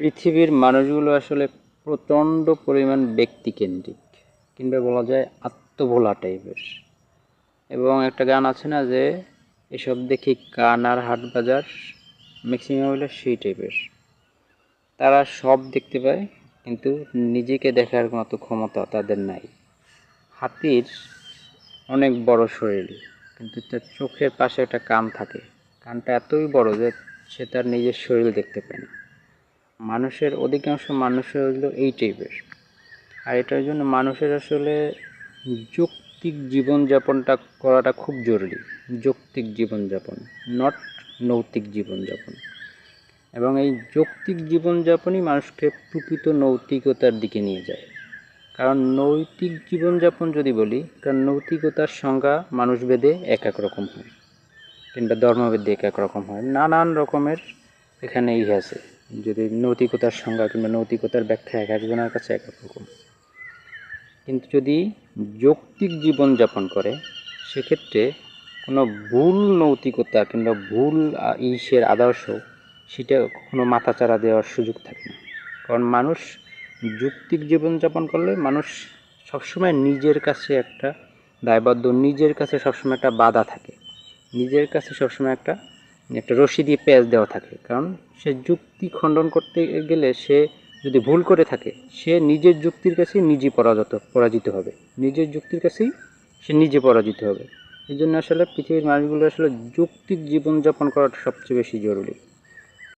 পৃথিবীর মানুষগুলো আসলে প্রচণ্ড পরিমাণ ব্যক্তিকেন্দ্রিক, কিংবা বলা যায় আত্মভোলা টাইপের। এবং একটা গান আছে না যে, এসব দেখি কান আর হাট বাজার ম্যাক্সিমাম হলো সেই টাইপের। তারা সব দেখতে পায়, কিন্তু নিজেকে দেখার মতো ক্ষমতা তাদের নাই। হাতির অনেক বড় শরীর, কিন্তু তার চোখের পাশে একটা কান থাকে। কানটা এতই বড় যে সে তার নিজের শরীর দেখতে পায় না। মানুষের অধিকাংশ মানুষের হলো এই টাইপের আর এটার জন্য মানুষের আসলে যৌক্তিক জীবনযাপনটা করাটা খুব জরুরি। যৌক্তিক জীবনযাপন নট নৈতিক জীবনযাপন। এবং এই যৌক্তিক জীবনযাপনই মানুষকে প্রকৃত নৈতিকতার দিকে নিয়ে যায়। কারণ নৈতিক জীবনযাপন যদি বলি, কারণ নৈতিকতার সংজ্ঞা মানুষভেদে এক এক রকম হয়। কিংবা ধর্মভেদে এক এক রকম হয়। নানান রকমের এখানে ই আছে। যদি নৈতিকতার সংজ্ঞা কিংবা নৈতিকতার ব্যাখ্যা এক একজনের কাছে এক এক রকম। কিন্তু যদি যৌক্তিক জীবনযাপন করে, সেক্ষেত্রে কোনো ভুল নৈতিকতা কিংবা ভুল ইসের আদর্শ সেটা কখনো মাথাচাড়া দেওয়ার সুযোগ থাকে না। কারণ মানুষ যৌক্তিক জীবনযাপন করলে মানুষ সবসময় নিজের কাছে একটা দায়বদ্ধ, নিজের কাছে সবসময় একটা বাধা থাকে। নিজের কাছে সবসময় একটা একটা রশি দিয়ে পেঁয়াজ দেওয়া থাকে। কারণ সে যুক্তি খণ্ডন করতে গেলে সে যদি ভুল করে থাকে, সে নিজের যুক্তির কাছেই নিজে পরাজিত পরাজিত হবে। নিজের যুক্তির কাছেই সে নিজে পরাজিত হবে। এই জন্য আসলে পৃথিবীর মানুষগুলো আসলে যুক্তির জীবনযাপন করাটা সবচেয়ে বেশি জরুরি।